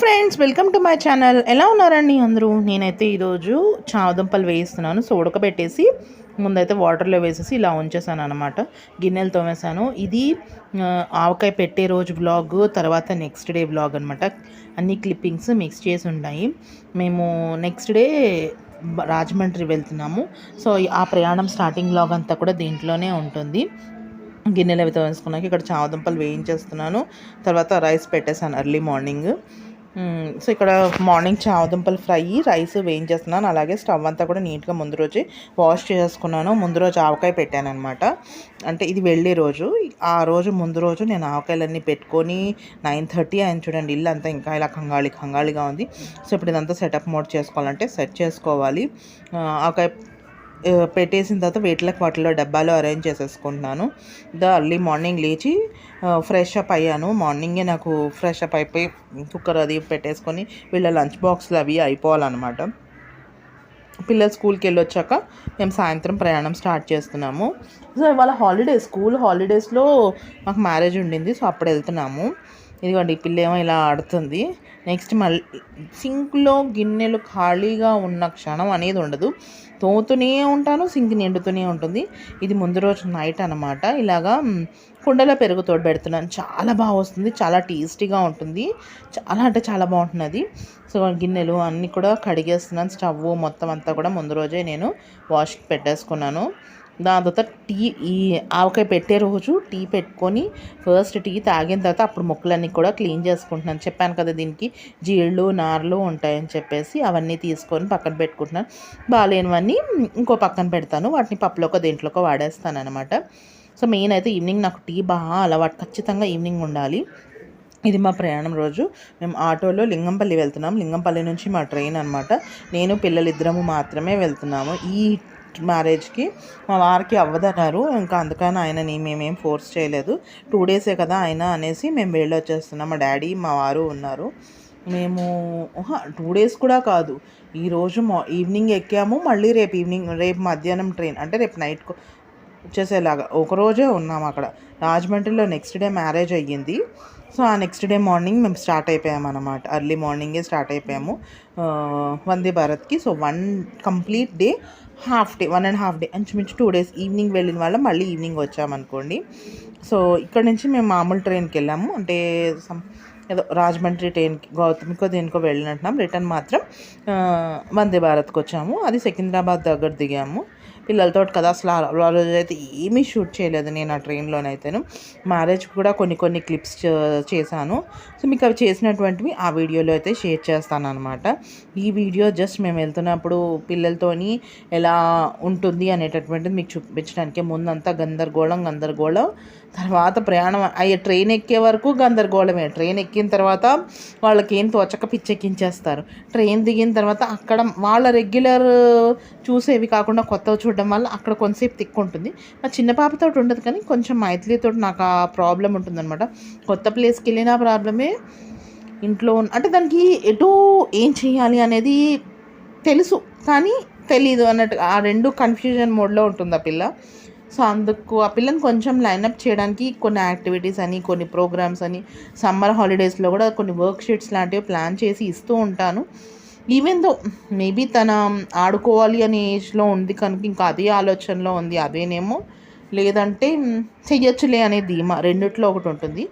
Friends welcome to my channel. ఎలా ఉన్నారండి అందరూ? నేనైతే ఈరోజు చావదుంపలు వేయిస్తున్నాను. సో ఉడకబెట్టేసి ముందైతే వాటర్లో వేసేసి ఇలా ఉంచేసాను అనమాట గిన్నెలు తోమేసాను ఇది ఆవకాయ పెట్టే రోజు బ్లాగ్ తర్వాత నెక్స్ట్ డే వ్లాగ్ అనమాట అన్ని క్లిప్పింగ్స్ మిక్స్ చేసి ఉన్నాయి. మేము నెక్స్ట్ డే రాజమండ్రి వెళ్తున్నాము. సో ఆ ప్రయాణం స్టార్టింగ్ వ్లాగ్ అంతా కూడా దీంట్లోనే ఉంటుంది. గిన్నెలు అవి తోమేసుకున్నాక ఇక్కడ చావదుంపలు వేయించేస్తున్నాను. తర్వాత రైస్ పెట్టేసాను ఎర్లీ మార్నింగ్ సో ఇక్కడ మార్నింగ్ చావదుంపలు ఫ్రై రైస్ వేయించేస్తున్నాను. అలాగే స్టవ్ అంతా కూడా నీట్గా ముందు రోజు వాష్ చేసుకున్నాను. ముందు రోజు ఆవకాయ పెట్టాను అనమాట అంటే ఇది వెళ్ళే రోజు. ఆ రోజు ముందు రోజు నేను ఆవకాయలన్నీ పెట్టుకొని నైన్ థర్టీ ఆయన చూడండి. ఇల్లు అంతా ఇంకా ఇలా కంగాళి కంగాళిగా ఉంది. సో ఇప్పుడు ఇదంతా సెటప్ మోడ్ చేసుకోవాలంటే సెట్ చేసుకోవాలి. ఆవకాయ పెట్టేసిన తర్వాత వేట్లకు వాటిలో డబ్బాలో అరేంజ్ చేసేసుకుంటున్నాను. ద అర్లీ మార్నింగ్ లేచి ఫ్రెష్ అప్ అయ్యాను. మార్నింగే నాకు ఫ్రెష్ అప్ అయిపోయి కుక్కర్ అది పెట్టేసుకొని వీళ్ళ లంచ్ బాక్స్లు అవి అయిపోవాలన్నమాట. పిల్లలు స్కూల్కి వెళ్ళి వచ్చాక మేము సాయంత్రం ప్రయాణం స్టార్ట్ చేస్తున్నాము. సో ఇవాళ హాలిడేస్ స్కూల్ హాలిడేస్లో మాకు మ్యారేజ్ ఉండింది. సో అప్పుడు వెళ్తున్నాము. ఇదిగోండి పిల్లేమో పిల్ల ఏమో ఇలా ఆడుతుంది. నెక్స్ట్ మళ్ళీ సింక్లో గిన్నెలు ఖాళీగా ఉన్న క్షణం అనేది ఉండదు. తోతూనే ఉంటాను సింక్ నిండుతూనే ఉంటుంది. ఇది ముందు రోజు నైట్ అనమాట ఇలాగా కుండలో పెరుగు తోడు పెడుతున్నాను. చాలా బాగా వస్తుంది చాలా టేస్టీగా ఉంటుంది. చాలా అంటే చాలా బాగుంటుంది సో గిన్నెలు అన్నీ కూడా కడిగేస్తున్నాను. స్టవ్ మొత్తం అంతా కూడా ముందు రోజే నేను వాష్కి పెట్టేసుకున్నాను. దాని తర్వాత టీ ఈ ఆవకాయ పెట్టే రోజు టీ పెట్టుకొని ఫస్ట్ టీ తాగిన తర్వాత అప్పుడు మొక్కలన్నీ కూడా క్లీన్ చేసుకుంటున్నాను. చెప్పాను కదా దీనికి జీళ్ళు నార్లు ఉంటాయని చెప్పేసి అవన్నీ తీసుకొని పక్కన పెట్టుకుంటున్నాను. బాగాలేనివన్నీ ఇంకో పక్కన పెడతాను. వాటిని పప్పులోకో దేంట్లోకో వాడేస్తాను అనమాట సో మెయిన్ అయితే ఈవినింగ్ నాకు టీ బాగా అలవాటు. ఖచ్చితంగా ఈవినింగ్ ఉండాలి. ఇది మా ప్రయాణం రోజు. మేము ఆటోలో లింగంపల్లి వెళ్తున్నాం. లింగంపల్లి నుంచి మా ట్రైన్ అనమాట నేను పిల్లలిద్దరము మాత్రమే వెళ్తున్నాము. ఈ మ్యారేజ్కి మా వారికి అవ్వదన్నారు. ఇంకా అందుకని ఆయనని మేమేం ఫోర్స్ చేయలేదు. టూ డేసే కదా ఆయన అనేసి మేము వెళ్ళి వచ్చేస్తున్నాం మా డాడీ మా వారు ఉన్నారు. మేము టూ డేస్ కూడా కాదు. ఈరోజు మా ఈవినింగ్ ఎక్కాము. మళ్ళీ రేపు ఈవినింగ్ రేపు మధ్యాహ్నం ట్రైన్ అంటే రేపు నైట్కు వచ్చేసేలాగా. ఒక రోజే ఉన్నాం అక్కడ. రాజమండ్రిలో నెక్స్ట్ డే మ్యారేజ్ అయ్యింది. సో ఆ నెక్స్ట్ డే మార్నింగ్ మేము స్టార్ట్ అయిపోయాము అనమాట అర్లీ మార్నింగే స్టార్ట్ అయిపోయాము. వందే భారత్కి. So one complete day half day one and half day అంచుమించు two days evening వెళ్ళిన వాళ్ళం మళ్ళీ ఈవినింగ్ వచ్చామనుకోండి. సో ఇక్కడ నుంచి మేము మామూలు ట్రైన్కి వెళ్ళాము. అంటే సమ్ ఏదో రాజమండ్రి ట్రైన్కి గౌతమికో దేనికో వెళ్ళినట్టున్నాం. రిటర్న్ మాత్రం వందే భారత్కి వచ్చాము. అది సికింద్రాబాద్ దగ్గర దిగాము. పిల్లలతో కదా అసలు ఆ రోజు అయితే ఏమీ షూట్ చేయలేదు నేను ఆ ట్రైన్లోనైతేను. మ్యారేజ్ కూడా కొన్ని కొన్ని క్లిప్స్ చేశాను. సో మీకు అవి చేసినటువంటివి ఆ వీడియోలో అయితే షేర్ చేస్తాను అనమాట ఈ వీడియో జస్ట్ మేము వెళ్తున్నప్పుడు పిల్లలతోని ఎలా ఉంటుంది అనేటటువంటిది మీకు చూపించడానికి ముందంతా గందరగోళం గందరగోళం. తర్వాత ప్రయాణం అయ్యే ట్రైన్ ఎక్కే వరకు గందరగోళమే. ట్రైన్ ఎక్కిన తర్వాత వాళ్ళకి ఏం తోచక పిచ్చెక్కించేస్తారు. ట్రైన్ దిగిన తర్వాత అక్కడ వాళ్ళ రెగ్యులర్ చూసేవి కాకుండా కొత్తవి చూడడం వల్ల అక్కడ కొంతసేపు తిక్కు ఉంటుంది మా చిన్న పాపతో ఉండదు కానీ కొంచెం మైథిలితో నాకు ఆ ప్రాబ్లం ఉంటుందన్నమాట. కొత్త ప్లేస్కి వెళ్ళిన ప్రాబ్లమే. ఇంట్లో అంటే దానికి ఎటు ఏం చేయాలి అనేది తెలుసు కానీ తెలీదు అన్నట్టు. ఆ రెండు కన్ఫ్యూజన్ మోడ్లో ఉంటుంది ఆ పిల్ల. సో అందుకు ఆ పిల్లని కొంచెం లైనప్ చేయడానికి కొన్ని యాక్టివిటీస్ అని కొన్ని ప్రోగ్రామ్స్ అని సమ్మర్ హాలిడేస్లో కూడా కొన్ని వర్క్ షీట్స్ లాంటివి ప్లాన్ చేసి ఇస్తూ ఉంటాను. ఈవెన్ దో మేబీ తన ఆడుకోవాలి అనే ఏజ్లో ఉంది కనుక ఇంకా అదే ఆలోచనలో ఉంది అదేనేమో లేదంటే చెయ్యొచ్చులే అనే ధీమా రెండిట్లో ఒకటి ఉంటుంది.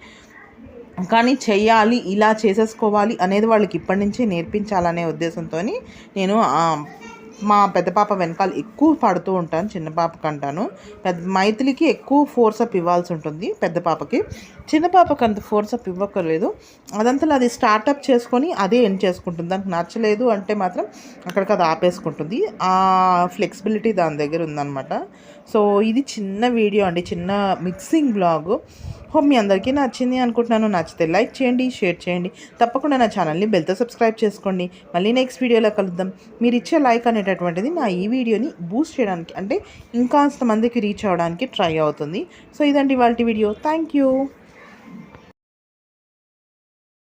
కానీ చెయ్యాలి ఇలా చేసేసుకోవాలి అనేది వాళ్ళకి ఇప్పటి నుంచే నేర్పించాలనే ఉద్దేశంతో నేను మా పెద్ద పాప వెనకాల ఎక్కువ పడుతూ ఉంటాను చిన్న పాపకి అంటాను. పెద్ద మైథిలికి ఎక్కువ ఫోర్స్ అప్ ఇవ్వాల్సి ఉంటుంది పెద్ద పాపకి. చిన్న పాపకి అంత ఫోర్స్ అప్ ఇవ్వక్కర్లేదు. అదంతా అది స్టార్టప్ చేసుకొని అదే ఎండ్ చేసుకుంటుంది. దానికి నచ్చలేదు అంటే మాత్రం అక్కడికి అది ఆపేసుకుంటుంది. ఆ ఫ్లెక్సిబిలిటీ దాని దగ్గర ఉందన్నమాట. సో ఇది చిన్న వీడియో అండి చిన్న మిక్సింగ్ బ్లాగ్ హోప్ మీ అందరికీ నచ్చింది అనుకుంటున్నాను. నచ్చితే లైక్ చేయండి షేర్ చేయండి. తప్పకుండా నా ఛానల్ని బెల్తో సబ్స్క్రైబ్ చేసుకోండి. మళ్ళీ నెక్స్ట్ వీడియోలో కలుద్దాం. మీరు ఇచ్చే లైక్ అనేటటువంటిది నా ఈ వీడియోని బూస్ట్ చేయడానికి అంటే ఇంకాస్త మందికి రీచ్ అవ్వడానికి ట్రై అవుతుంది. సో ఇదండి వాళ్ళ వీడియో. Thank you